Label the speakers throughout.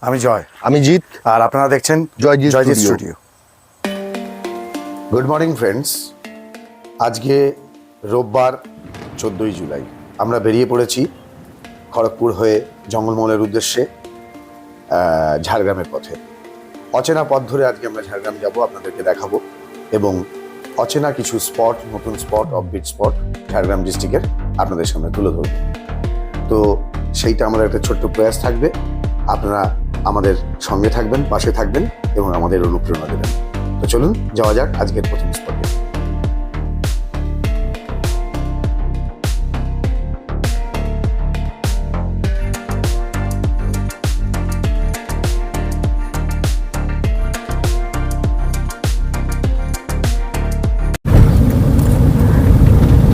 Speaker 1: আমি জয়।
Speaker 2: আমি জিৎ।
Speaker 1: আর আপনারা দেখছেন
Speaker 2: Joyjit
Speaker 1: Joyjit
Speaker 2: studio.
Speaker 1: Studio. Good morning friends আজকে রোববার চোদ্দোই জুলাই। আমরা বেরিয়ে পড়েছি খড়গপুর হয়ে জঙ্গলমহলের উদ্দেশ্যে ঝাড়গ্রামের পথে। অচেনা পথ ধরে আজকে আমরা ঝাড়গ্রাম যাব আপনাদেরকে দেখাবো। এবং অচেনা কিছু স্পট নতুন স্পট অফবিট স্পট ঝাড়গ্রাম ডিস্ট্রিক্টের আপনাদের সামনে তুলে ধরব। তো সেইটা আমাদের একটা ছোট্ট প্রয়াস থাকবে। আপনারা আমাদের সঙ্গে থাকবেন, পাশে থাকবেন এবং আমাদের অনুপ্রেরণা দেবেন। তো চলুন, যাওয়া যাক আজকের প্রথম স্পটে।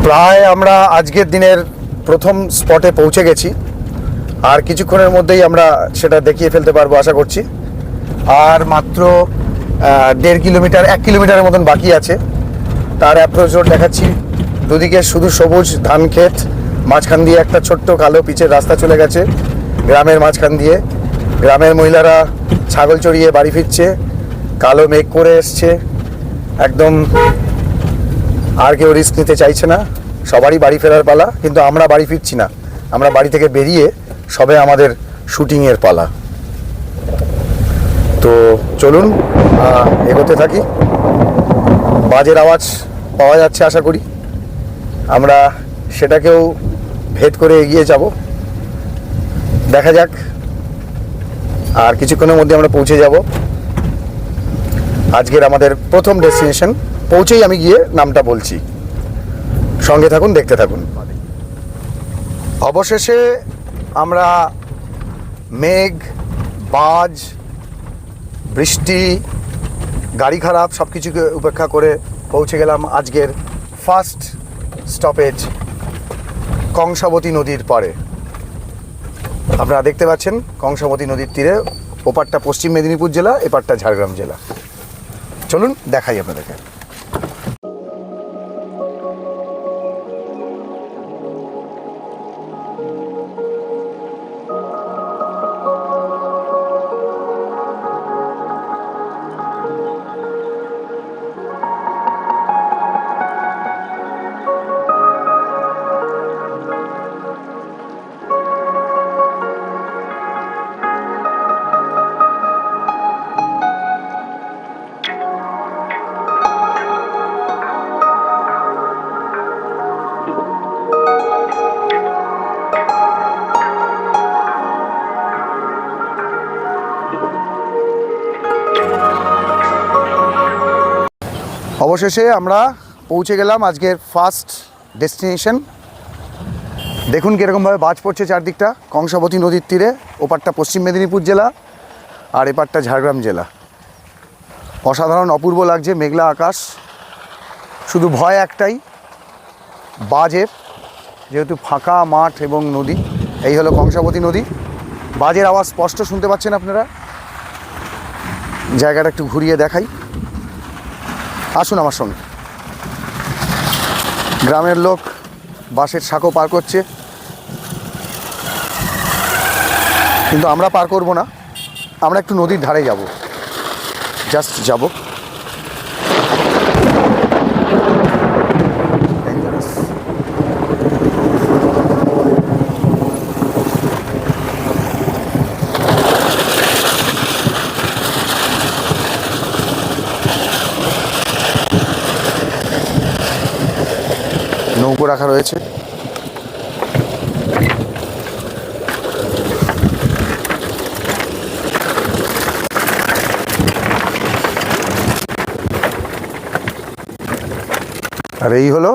Speaker 1: প্রায় আমরা আজকের দিনের প্রথম স্পটে পৌঁছে গেছি। আর কিছুক্ষণের মধ্যেই আমরা সেটা দেখিয়ে ফেলতে পারব, আশা করছি। আর মাত্র দেড় কিলোমিটার, এক কিলোমিটারের মতন বাকি আছে। তার অ্যাপ্রোচ রোড দেখাচ্ছি। দুদিকে শুধু সবুজ ধান ক্ষেত, মাঝখান দিয়ে একটা ছোট্ট কালো পিচের রাস্তা চলে গেছে গ্রামের মাঝখান দিয়ে। গ্রামের মহিলারা ছাগল চড়িয়ে বাড়ি ফিরছে, কালো মেঘ করে এসছে। একদম আর কেউ রিস্ক নিতে চাইছে না। সবারই বাড়ি ফেরার পালা, কিন্তু আমরা বাড়ি ফিরছি না। আমরা বাড়ি থেকে বেরিয়ে সবে আমাদের শুটিংয়ের পালা। তো চলুন এগোতে থাকি। বাজের আওয়াজ পাওয়া যাচ্ছে আশা করি। আমরা সেটাকেও ভেদ করে এগিয়ে যাব। দেখা যাক। আর কিছুক্ষণের মধ্যে আমরা পৌঁছে যাব। আজকের আমাদের প্রথম ডেস্টিনেশন। পৌঁছেই আমি গিয়ে নামটা বলছি। সঙ্গে থাকুন, দেখতে থাকুন। অবশেষে আমরা মেঘ, বাজ, বৃষ্টি, গাড়ি খারাপ সব কিছুকে উপেক্ষা করে পৌঁছে গেলাম আজকের ফার্স্ট স্টপেজ কংসাবতী নদীর পাড়ে। আপনারা দেখতে পাচ্ছেন কংসাবতী নদীর তীরে ওপারটা পশ্চিম মেদিনীপুর জেলা, এপারটা ঝাড়গ্রাম জেলা। চলুন দেখাই আপনাদেরকে। অবশেষে আমরা পৌঁছে গেলাম আজকের ফার্স্ট ডেস্টিনেশন দেখুন কীরকমভাবে বাজ পড়ছে চারদিকটা। কংসাবতী নদীর তীরে, ওপারটা পশ্চিম মেদিনীপুর জেলা, আর এপারটা ঝাড়গ্রাম জেলা। অসাধারণ, অপূর্ব লাগছে, মেঘলা আকাশ। শুধু ভয় একটাই বাজের যেহেতু ফাঁকা মাঠ এবং নদী, এই হলো কংসাবতী নদী। বাজের আওয়াজ স্পষ্ট শুনতে পাচ্ছেন আপনারা। জায়গাটা একটু ঘুরিয়ে দেখাই। আসুন আমার সঙ্গে। গ্রামের লোক বাসের সাঁকো পার করছে। কিন্তু আমরা পার করব না। আমরা একটু নদীর ধারে যাব। জাস্ট যাব নৌকো রাখা রয়েছে। আর এই হলো।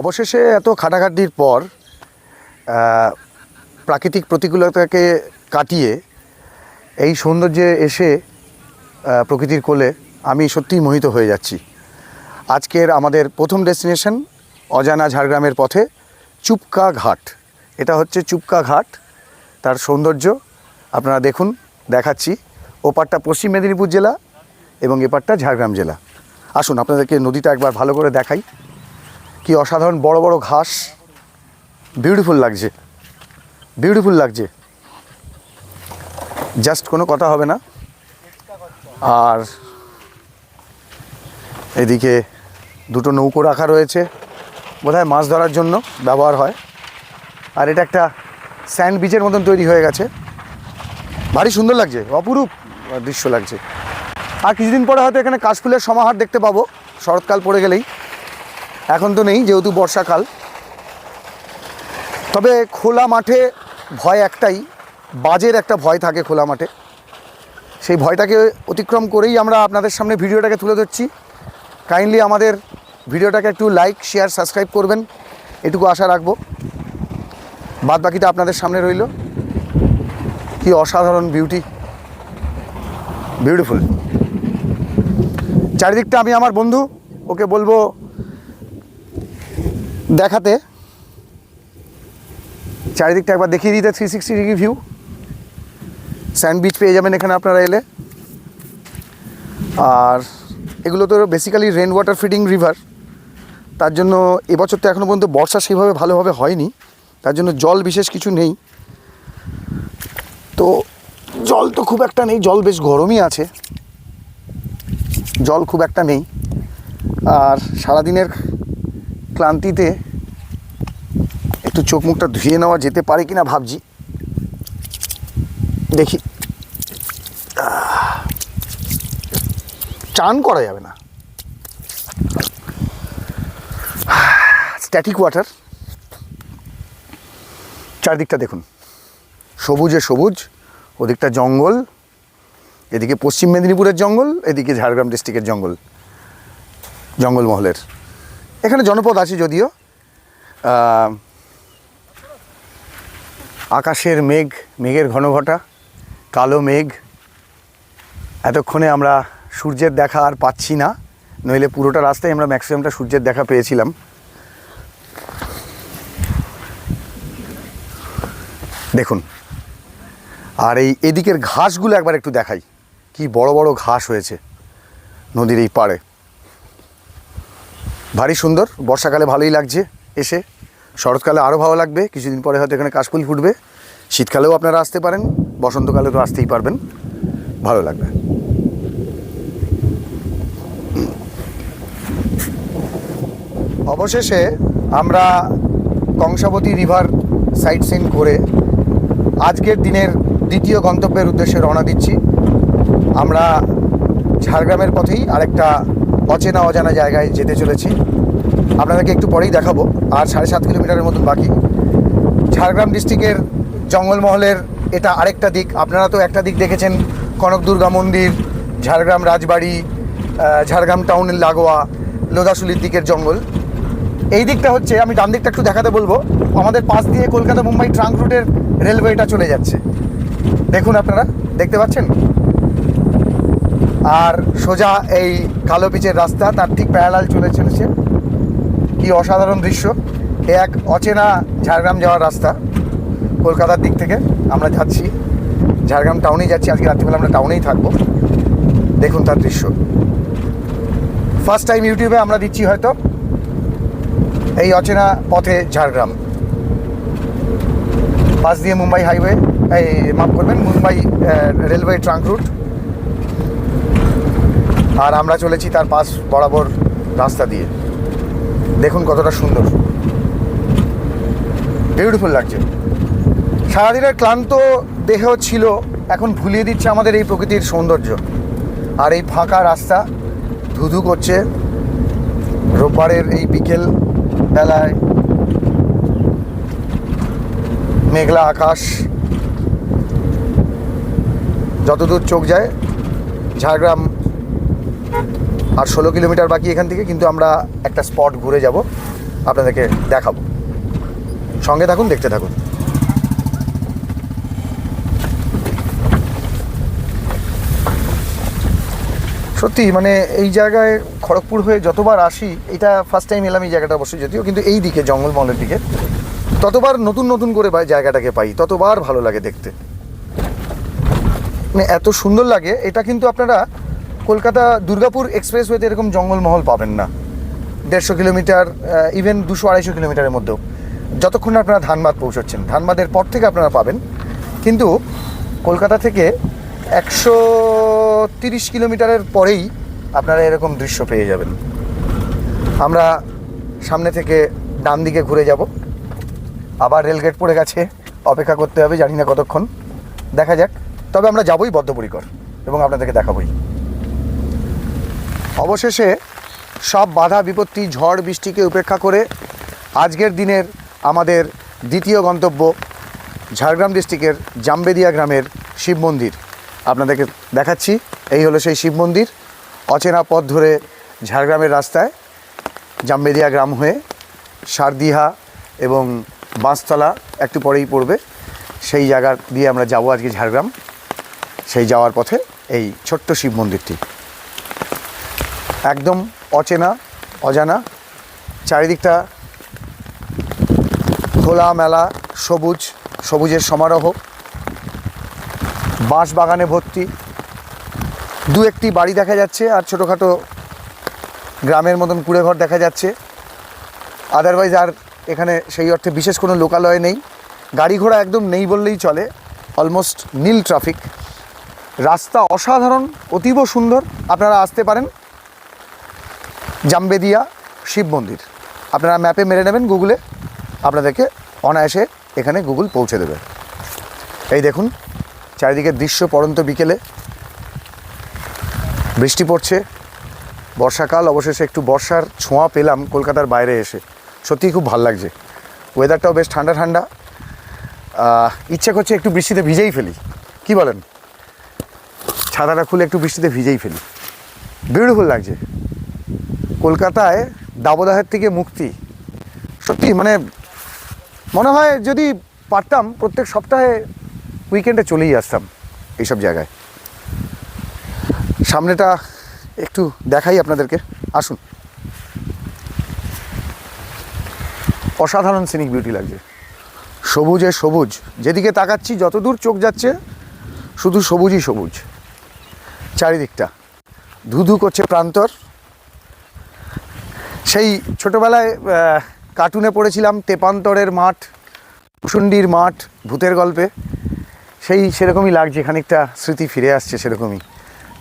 Speaker 1: অবশেষে এত খাটাখাটির পর প্রাকৃতিক প্রতিকূলতাকে কাটিয়ে এই সৌন্দর্যে এসে প্রকৃতির কোলে আমি সত্যিই মোহিত হয়ে যাচ্ছি। আজকের আমাদের প্রথম ডেস্টিনেশন অজানা ঝাড়গ্রামের পথে চুপকা ঘাট। এটা হচ্ছে চুপকা ঘাট, তার সৌন্দর্য। আপনারা দেখুন, দেখাচ্ছি। ওপারটা পশ্চিম মেদিনীপুর জেলা এবং এপারটা ঝাড়গ্রাম জেলা। আসুন, আপনাদেরকে নদীটা একবার ভালো করে দেখাই। কি অসাধারণ বড় বড় ঘাস। বিউটিফুল লাগছে। বিউটিফুল লাগছে। জাস্ট কোনো কথা হবে না। আর এদিকে দুটো নৌকো রাখা রয়েছে। বোধহয় মাছ ধরার জন্য ব্যবহার হয়। আর এটা একটা স্যান্ড বিচের মতন তৈরি হয়ে গেছে। ভারী সুন্দর লাগছে, অপরূপ দৃশ্য লাগছে। আর কিছুদিন পরে হয়তো এখানে কাশফুলের সমাহার দেখতে পাবো। শরৎকাল পড়ে গেলেই। এখন তো নেই, যেহেতু বর্ষাকাল। তবে খোলা মাঠে ভয় একটাই, বাজের একটা ভয় থাকে খোলা মাঠে। সেই ভয়টাকে অতিক্রম করেই আমরা আপনাদের সামনে ভিডিওটাকে তুলে ধরছি। কাইন্ডলি আমাদের ভিডিওটাকে একটু লাইক শেয়ার সাবস্ক্রাইব করবেন। এটুকু আশা রাখব। বাদ বাকিটা আপনাদের সামনে রইল। কি অসাধারণ বিউটি বিউটিফুল চারিদিকটা আমি আমার বন্ধু, ওকে বলব দেখাতে। চারিদিকটা একবার দেখিয়ে দিতে three sixty degree view sand beach পেয়ে যাবেন এখানে আপনারা এলে। আর এগুলো তো basically rain water feeding river তার জন্য এবছর তো এখনও পর্যন্ত বর্ষা সেভাবে ভালোভাবে হয়নি। তার জন্য জল বিশেষ কিছু নেই। তো জল তো খুব একটা নেই, জল বেশ গরমই আছে। জল খুব একটা নেই। আর সারাদিনের ক্লান্তিতে একটু চোখ মুখটা ধুয়ে নেওয়া যেতে পারে কিনা ভাবছি। দেখি। চান করা যাবে না। স্ট্যাটিক ওয়াটার চারদিকটা দেখুন। সবুজে সবুজ, ওদিকটা জঙ্গল, এদিকে পশ্চিম মেদিনীপুরের জঙ্গল, এদিকে ঝাড়গ্রাম ডিস্ট্রিক্টের জঙ্গল, জঙ্গলমহলের। এখানে জনপদ আছে যদিও। আকাশের মেঘ, মেঘের ঘনঘটা, কালো মেঘ। এতক্ষণে আমরা সূর্যের দেখা আর পাচ্ছি না। নইলে পুরোটা রাস্তায় আমরা ম্যাক্সিমামটা সূর্যের দেখা পেয়েছিলাম। দেখুন, আর এই এদিকের ঘাসগুলো একবার একটু দেখাই। কি বড় বড় ঘাস হয়েছে নদীর এই পাড়ে। ভারী সুন্দর, বর্ষাকালে ভালোই লাগছে এসে। শরৎকালে আরও ভালো লাগবে, কিছুদিন পরে হয়তো এখানে কাশফুল ফুটবে। শীতকালেও আপনারা আসতে পারেন, বসন্তকালে তো আসতেই পারবেন। ভালো লাগবে। অবশেষে আমরা কংসাবতী রিভার সাইট সিন করে আজকের দিনের দ্বিতীয় গন্তব্যের উদ্দেশ্যে রওনা দিচ্ছি। আমরা ঝাড়গ্রামের পথেই আরেকটা অচেনা অজানা জায়গায় যেতে চলেছি। আপনাদেরকে একটু পরেই দেখাবো, আর সাড়ে সাত কিলোমিটারের মতন বাকি। ঝাড়গ্রাম ডিস্ট্রিক্টের জঙ্গলমহলের এটা আরেকটা দিক। আপনারা তো একটা দিক দেখেছেন, কনক দুর্গা মন্দির, ঝাড়গ্রাম রাজবাড়ি ঝাড়গ্রাম টাউনের লাগোয়া লোদাশুলির দিকের জঙ্গল। এই দিকটা হচ্ছে, আমি ডান দিকটা একটু দেখাতে বলব, আমাদের পাশ দিয়ে কলকাতা মুম্বাই ট্রাঙ্ক রুটের রেলওয়েটা চলে যাচ্ছে। দেখুন আপনারা, দেখতে পাচ্ছেন? আর সোজা এই কালো পিচের রাস্তা, তার ঠিক প্যারালাল চলে চলেছে। কি অসাধারণ দৃশ্য। এ এক অচেনা ঝাড়গ্রাম যাওয়ার রাস্তা। কলকাতার দিক থেকে আমরা যাচ্ছি। ঝাড়গ্রাম টাউনেই যাচ্ছি, আজকে রাত্রিবেলা আমরা টাউনেই থাকব। দেখুন তার দৃশ্য। ফার্স্ট টাইম ইউটিউবে আমরা দিচ্ছি হয়তো। এই অচেনা পথে ঝাড়গ্রাম। পাশ দিয়ে মুম্বাই হাইওয়ে, এই মাফ করবেন, মুম্বাই রেলওয়ে ট্রাঙ্ক রুট। আর আমরা চলেছি তার পাশ বরাবর রাস্তা দিয়ে। দেখুন কতটা সুন্দর। বিউটিফুল লাগছে। সারাদিনের ক্লান্ত দেহ ছিল, এখন ভুলিয়ে দিচ্ছে আমাদের এই প্রকৃতির সৌন্দর্য। আর এই ফাঁকা রাস্তা ধুধু করছে। রোববারের এই বিকেল বেলায়, মেঘলা আকাশ, যতদূর চোখ যায়, ঝাড়গ্রাম আর ষোলো কিলোমিটার বাকি এখান থেকে, কিন্তু আমরা একটা স্পট ঘুরে যাব, আপনাদেরকে দেখাবো। সঙ্গে থাকুন, দেখতে থাকুন। সত্যি মানে এই জায়গায় খড়গপুর হয়ে যতবার আসি, এটা ফার্স্ট টাইম এলাম এই জায়গাটা অবশ্যই যদিও, কিন্তু এই দিকে, জঙ্গলমহলের দিকে, ততবার নতুন নতুন করে বা- জায়গাটাকে পাই, ততবার ভালো লাগে দেখতে। মানে এত সুন্দর লাগে, এটা কিন্তু আপনারা কলকাতা দুর্গাপুর এক্সপ্রেস এক্সপ্রেসওয়েতে এরকম জঙ্গলমহল পাবেন না। দেড়শো কিলোমিটার ইভেন দুশো আড়াইশো কিলোমিটারের মধ্যেও। যতক্ষণ আপনারা ধানবাদ পৌঁছচ্ছেন, ধানবাদের পর থেকে আপনারা পাবেন। কিন্তু কলকাতা থেকে একশো তিরিশ কিলোমিটারের পরেই আপনারা এরকম দৃশ্য পেয়ে যাবেন। আমরা সামনে থেকে ডান দিকে ঘুরে যাব। আবার রেলগেট পড়ে গেছে, অপেক্ষা করতে হবে, জানি না কতক্ষণ। দেখা যাক, তবে আমরা যাবই বদ্ধপরিকর এবং আপনাদেরকে দেখাবই। অবশেষে সব বাধা, বিপত্তি, ঝড়, বৃষ্টিকে উপেক্ষা করে আজকের দিনের আমাদের দ্বিতীয় গন্তব্য ঝাড়গ্রাম ডিস্ট্রিক্টের জামবেদিয়া গ্রামের শিব মন্দির। আপনাদেরকে দেখাচ্ছি, এই হলো সেই শিব মন্দির। অচেনা পথ ধরে ঝাড়গ্রামের রাস্তায় জামবেদিয়া গ্রাম হয়ে সারদিহা এবং বাঁশতলা একটু পরেই পড়বে। সেই জায়গা দিয়ে আমরা যাব আজকে ঝাড়গ্রাম। সেই যাওয়ার পথে এই ছোট্ট শিব মন্দিরটি। একদম অচেনা, অজানা, চারিদিকটা খোলা মেলা সবুজ, সবুজের সমারোহ বাঁশ বাগানে ভর্তি দু একটি বাড়ি দেখা যাচ্ছে আর ছোটোখাটো গ্রামের মতন কুড়েঘর দেখা যাচ্ছে। আদারওয়াইজ আর এখানে সেই অর্থে বিশেষ কোনো লোকালয় নেই। গাড়ি ঘোড়া একদম নেই বললেই চলে। অলমোস্ট নীল ট্রাফিক রাস্তা অসাধারণ, অতীব সুন্দর। আপনারা আসতে পারেন। জামবেদিয়া শিব মন্দির। আপনারা ম্যাপে মেরে নেবেন গুগলে আপনাদেরকে অনায়াসে এখানে গুগল পৌঁছে দেবে। এই দেখুন চারিদিকের দৃশ্য পড়ন্ত বিকেলে। বৃষ্টি পড়ছে, বর্ষাকাল, অবশেষে একটু বর্ষার ছোঁয়া পেলাম কলকাতার বাইরে এসে। সত্যিই খুব ভালো লাগছে। ওয়েদারটাও বেশ ঠান্ডা ঠান্ডা। ইচ্ছে করছে একটু বৃষ্টিতে ভিজেই ফেলি। কি বলেন? ছাতাটা খুলে একটু বৃষ্টিতে ভিজেই ফেলি। বিউটিফুল লাগছে। কলকাতায় দাবদাহের থেকে মুক্তি। সত্যি মানে মনে হয় যদি পারতাম, প্রত্যেক সপ্তাহে উইকেন্ডে চলেই আসতাম এইসব জায়গায়। সামনেটা একটু দেখাই আপনাদেরকে। আসুন। অসাধারণ সিনিক বিউটি লাগছে। সবুজে সবুজ। যেদিকে তাকাচ্ছি, যতদূর চোখ যাচ্ছে, শুধু সবুজই সবুজ। চারিদিকটা। ধুধু করছে প্রান্তর। সেই ছোটোবেলায় কার্টুনে পড়েছিলাম, তেপান্তরের মাঠ কুসুন্ডির মাঠ, ভূতের গল্পে। সেই সেরকমই লাগছে, খানিকটা স্মৃতি ফিরে আসছে সেরকমই।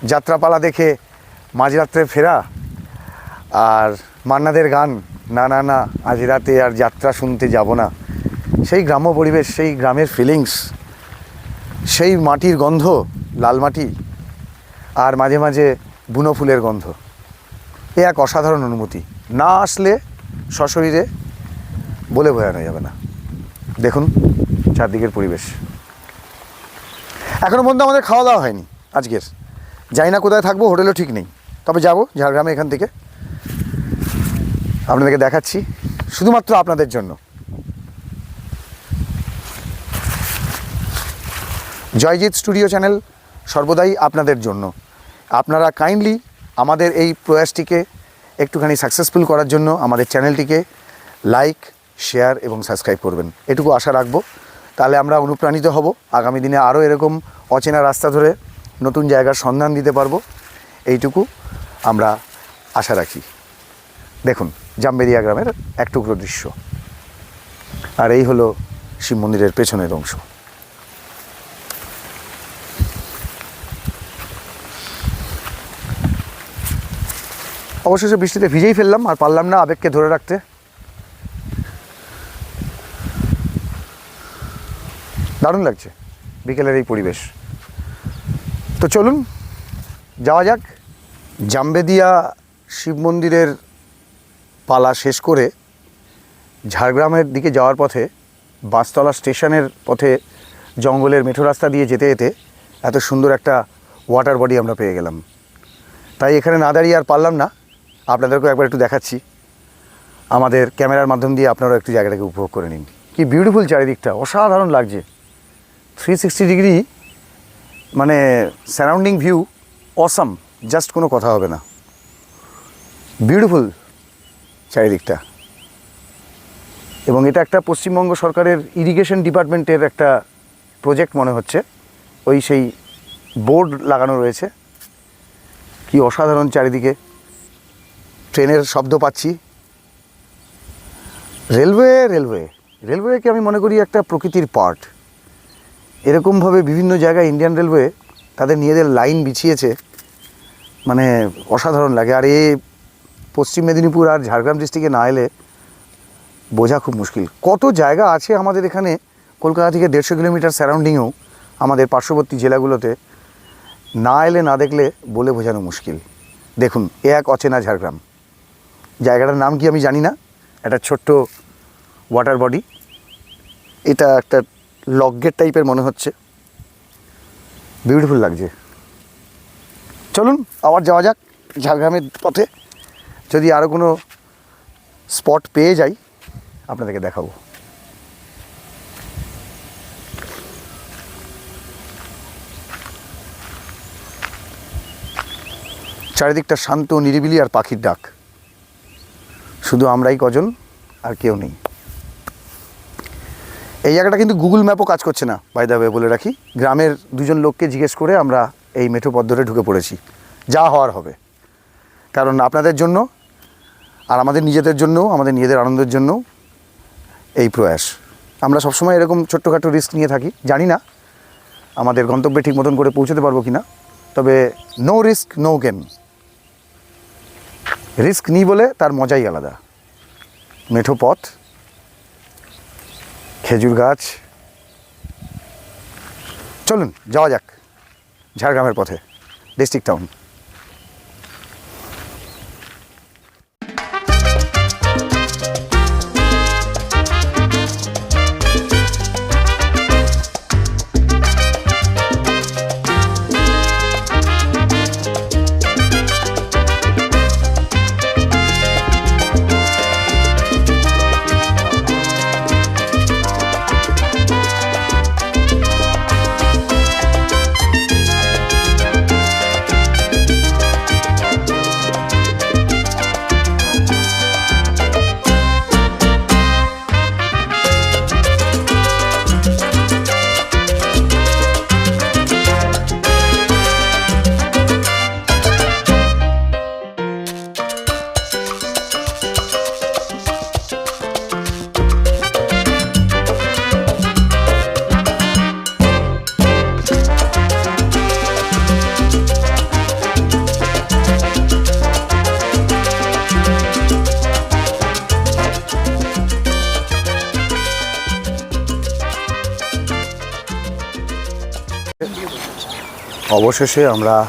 Speaker 1: যাত্রাপালা দেখে মাঝরাত্রে ফেরা। আর মান্নাদের গান, না না না, আজ রাতে আর যাত্রা শুনতে যাব না। সেই গ্রাম্য পরিবেশ, সেই গ্রামের ফিলিংস সেই মাটির গন্ধ, লাল মাটি, আর মাঝে মাঝে বুনো ফুলের গন্ধ। এ এক অসাধারণ অনুভূতি। না আসলে সশরীরে বলে বোঝানো যাবে না। দেখুন চারদিকের পরিবেশ। এখনও পর্যন্ত আমাদের খাওয়া দাওয়া হয়নি, আজকের। জানি না কোথায় থাকব, হোটেলও ঠিক নেই। তবে যাব ঝাড়গ্রামে এখান থেকে। আপনাদেরকে দেখাচ্ছি শুধুমাত্র আপনাদের জন্য। জয়জিৎ স্টুডিও চ্যানেল সর্বদাই আপনাদের জন্য। আপনারা কাইন্ডলি আমাদের এই প্রয়াসটিকে একটুখানি সাকসেসফুল করার জন্য আমাদের চ্যানেলটিকে লাইক শেয়ার এবং সাবস্ক্রাইব করবেন। এটুকু আশা রাখব। তাহলে আমরা অনুপ্রাণিত হব। আগামী দিনে আরও এরকম অচেনা রাস্তা ধরে নতুন জায়গার সন্ধান দিতে পারব। এইটুকু আমরা আশা রাখি। দেখুন, জামবেরিয়া গ্রামের এক টুকরো দৃশ্য। আর এই হলো শিব মন্দিরের পেছনের অংশ। অবশেষে বৃষ্টিতে ভিজেই ফেললাম, আর পারলাম না আবেগকে ধরে রাখতে। দারুণ লাগছে। বিকেলের এই পরিবেশ। তো চলুন, যাওয়া যাক। জামবেদিয়া শিব মন্দিরের পালা শেষ করে ঝাড়গ্রামের দিকে যাওয়ার পথে, বাঁশতলা স্টেশনের পথে জঙ্গলের মেঠো রাস্তা দিয়ে যেতে যেতে এত সুন্দর একটা ওয়াটার বডি আমরা পেয়ে গেলাম। তাই এখানে না দাঁড়িয়ে আর পারলাম না। আপনাদেরকেও একবার একটু দেখাচ্ছি। আমাদের ক্যামেরার মাধ্যম দিয়ে আপনারাও একটু জায়গাটাকে উপভোগ করে নিন। কি বিউটিফুল চারিদিকটা, অসাধারণ লাগছে। থ্রি সিক্সটি ডিগ্রি মানে সারাউন্ডিং ভিউ অসাম জাস্ট কোনো কথা হবে না। বিউটিফুল চারিদিকটা। এবং এটা একটা পশ্চিমবঙ্গ সরকারের ইরিগেশন ডিপার্টমেন্টের একটা প্রজেক্ট মনে হচ্ছে। ওই সেই বোর্ড লাগানো রয়েছে। কি অসাধারণ চারিদিকে। ট্রেনের শব্দ পাচ্ছি। রেলওয়ে রেলওয়ে রেলওয়েকে আমি মনে করি একটা প্রকৃতির পার্ট এরকমভাবে বিভিন্ন জায়গায় ইন্ডিয়ান রেলওয়ে তাদের নিজেদের লাইন বিছিয়েছে। মানে অসাধারণ লাগে। আর এ পশ্চিম মেদিনীপুর আর ঝাড়গ্রাম ডিস্ট্রিক্টে না এলে বোঝা খুব মুশকিল। কত জায়গা আছে আমাদের এখানে? কলকাতা থেকে দেড়শো কিলোমিটার সারাউন্ডিংয়েও আমাদের পার্শ্ববর্তী জেলাগুলোতে। না এলে না দেখলে বলে বোঝানো মুশকিল। দেখুন, এ এক অচেনা ঝাড়গ্রাম। জায়গাটার নাম কি আমি জানি না? একটা ছোট্ট ওয়াটার বডি এটা একটা লকগেট টাইপের মনে হচ্ছে। বিউটিফুল লাগছে। চলুন, আবার যাওয়া যাক ঝাড়গ্রামের পথে। যদি আরও কোনো স্পট পেয়ে যাই, আপনাদেরকে দেখাবো। চারিদিকটা শান্ত নিরিবিলি আর পাখির ডাক। শুধু আমরাই কজন, আর কেউ নেই। এই জায়গাটা কিন্তু গুগল ম্যাপও কাজ করছে না বাই দা বলে রাখি। গ্রামের দুজন লোককে জিজ্ঞেস করে আমরা এই মেঠো পথ ধরে ঢুকে পড়েছি। যা হওয়ার হবে। কারণ আপনাদের জন্য আর আমাদের নিজেদের জন্য আমাদের নিজেদের আনন্দের জন্য এই প্রয়াস। আমরা সবসময় এরকম ছোট্টখাটো রিস্ক নিয়ে থাকি। জানি না আমাদের গন্তব্যে ঠিক মতন করে পৌঁছতে পারব কি না তবে no risk no game risk নিই বলে তার মজাই আলাদা। মেঠো পথ খেজুর গাছ। চলুন যাওয়া যাক ঝাড়গ্রামের পথে ডিস্ট্রিক্ট টাউন অবশেষে আমরা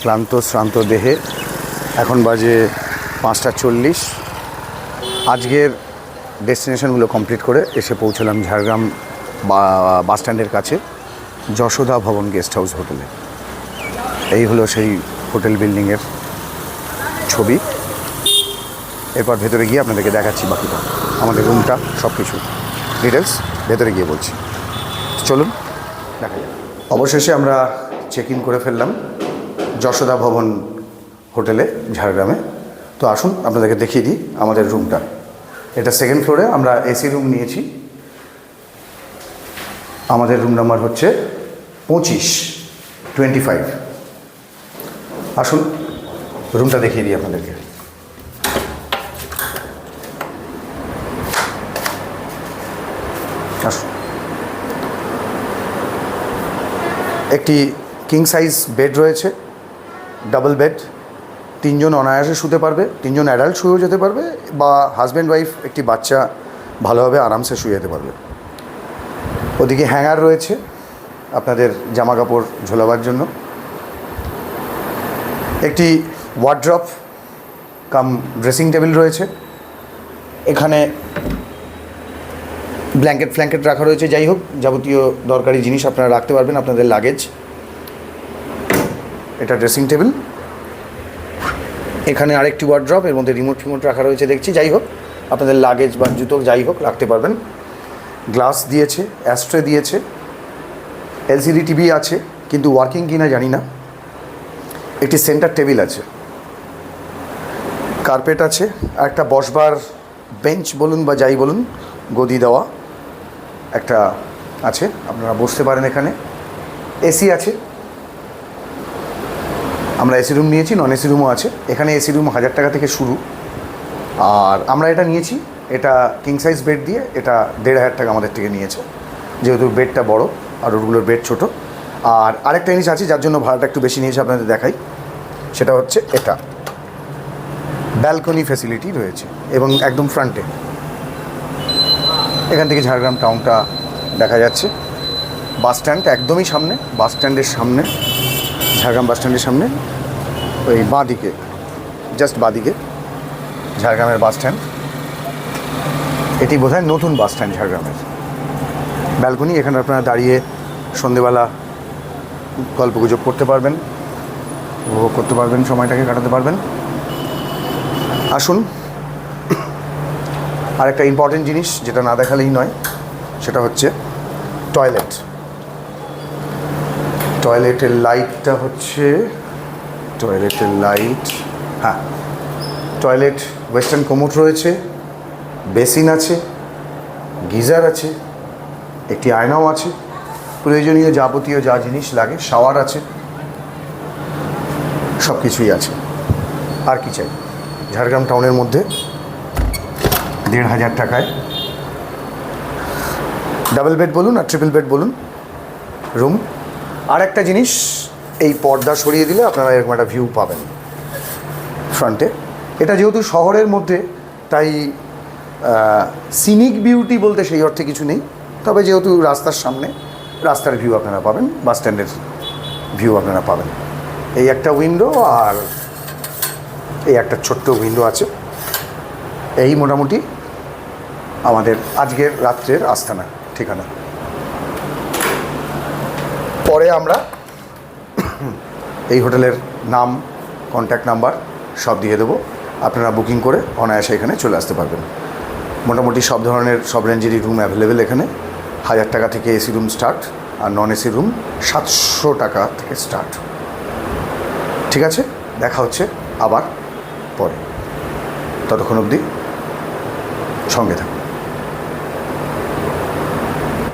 Speaker 1: ক্লান্ত, শ্রান্ত দেহে এখন বাজে পাঁচটা চল্লিশ। আজকের ডেস্টিনেশনগুলো কমপ্লিট করে এসে পৌঁছলাম ঝাড়গ্রাম বা- বাস স্ট্যান্ডের কাছে, যশোদা ভবন গেস্ট হাউস হোটেলে। এই হলো সেই হোটেল বিল্ডিংয়ের ছবি। এরপর ভেতরে গিয়ে আপনাদেরকে দেখাচ্ছি বাকিটা, আমাদের রুমটা সব কিছু ডিটেলস ভেতরে গিয়ে বলছি। চলুন, দেখা যাক। অবশেষে আমরা চেক ইন করে ফেললাম যশোদা ভবন হোটেলে, ঝাড়গ্রামে। তো আসুন, আপনাদেরকে দেখিয়ে দিই আমাদের রুমটা। এটা সেকেন্ড ফ্লোরে আমরা এসি রুম নিয়েছি। আমাদের রুম নাম্বার হচ্ছে পঁচিশ টোয়েন্টি ফাইভ আসুন, রুমটা দেখিয়ে দিই আপনাদেরকে। আসুন। একটি কিং সাইজ বেড রয়েছে ডাবল বেড তিনজন অনায়াসে শুতে পারবে, তিনজন অ্যাডাল্ট শুয়েও যেতে পারবে বা হাজব্যান্ড ওয়াইফ একটি বাচ্চা ভালোভাবে আরামসে শুয়ে যেতে পারবে। ওদিকে হ্যাঙ্গার রয়েছে, আপনাদের জামা কাপড় ঝোলাবার জন্য। একটি ওয়ার্ড্রপ কাম ড্রেসিং টেবিল রয়েছে। এখানে ব্ল্যাঙ্কেট ফ্ল্যাঙ্কেট রাখা রয়েছে। যাই হোক, যাবতীয় দরকারি জিনিস আপনারা রাখতে পারবেন আপনাদের লাগেজ এটা ড্রেসিং টেবিল এখানে আরেকটি ওয়ার্ড্রপ এর মধ্যে রিমোট ফিমোট রাখা রয়েছে দেখছি। যাই হোক, আপনাদের লাগেজ বা জুতো যাই হোক রাখতে পারবেন। গ্লাস দিয়েছে অ্যাস্ট্রে দিয়েছে এলসিডি টিভি আছে, কিন্তু ওয়ার্কিং কিনা জানি না। একটি সেন্টার টেবিল আছে। কার্পেট আছে আর একটা বসবার বেঞ্চ বলুন বা যাই বলুন, গদি দেওয়া একটা আছে, আপনারা বসতে পারেন এখানে। এসি আছে আমরা এসি রুম নিয়েছি নন এসি রুমও আছে। এখানে এসি রুম হাজার টাকা থেকে শুরু। আর আমরা এটা নিয়েছি, এটা কিং সাইজ বেড দিয়ে, এটা দেড় হাজার টাকা আমাদের থেকে নিয়েছে। যেহেতু বেডটা বড়, আর ওগুলোর বেড ছোট। আর আরেকটা জিনিস আছে, যার জন্য ভাড়াটা একটু বেশি নিয়েছে আপনাদের দেখাই। সেটা হচ্ছে এটা। ব্যালকনি ফ্যাসিলিটি রয়েছে, এবং একদম ফ্রন্টে এখান থেকে ঝাড়গ্রাম টাউনটা দেখা যাচ্ছে। বাস স্ট্যান্ড একদমই সামনে বাস স্ট্যান্ডের সামনে, ঝাড়গ্রাম বাস স্ট্যান্ডের সামনে। ওই বাঁ দিকে জাস্ট বাঁ দিকে ঝাড়গ্রামের বাস স্ট্যান্ড এটি বোধহয় নতুন বাস স্ট্যান্ড ঝাড়গ্রামের। ব্যালকনি এখানে আপনারা দাঁড়িয়ে সন্ধেবেলা গল্পগুজব করতে পারবেন, উপভোগ করতে পারবেন, সময়টাকে কাটাতে পারবেন। আসুন আর একটা ইম্পর্টেন্ট জিনিস যেটা না দেখালেই নয়, সেটা হচ্ছে টয়লেট টয়লেটের লাইটটা হচ্ছে টয়লেটের লাইট হ্যাঁ টয়লেট ওয়েস্টার্ন কোমোট রয়েছে বেসিন আছে, গিজার আছে, একটি আয়নাও আছে, প্রয়োজনীয় যাবতীয় যা জিনিস লাগে শাওয়ার আছে সব কিছুই আছে। আর কি চাই? ঝাড়গ্রাম টাউনের মধ্যে দেড় হাজার টাকায়। ডাবল বেড বলুন আর ট্রিপল বেড বলুন। রুম আর একটা জিনিস এই পর্দা সরিয়ে দিলে আপনারা এরকম একটা ভিউ পাবেন। ফ্রন্টে এটা যেহেতু শহরের মধ্যে, তাই সিনিক বিউটি বলতে সেই অর্থে কিছু নেই। তবে যেহেতু রাস্তার সামনে, রাস্তার ভিউ আপনারা পাবেন বাস স্ট্যান্ডের ভিউ আপনারা পাবেন। এই একটা উইন্ডো আর এই একটা ছোট্ট উইন্ডো আছে। এই মোটামুটি আমাদের আজকের রাত্রের আস্থানা, ঠিকানা। পরে আমরা এই হোটেলের নাম কন্ট্যাক্ট নাম্বার সব দিয়ে দেবো। আপনারা বুকিং করে অনায়াসে এখানে চলে আসতে পারবেন। মোটামুটি সব ধরনের, সব রেঞ্জেরই রুম অ্যাভেলেবেল এখানে। হাজার টাকা থেকে এসি রুম স্টার্ট আর নন এসি রুম সাতশো টাকা থেকে স্টার্ট ঠিক আছে? দেখা হচ্ছে আবার পরে। ততক্ষণ অবধি সঙ্গে থাকুন।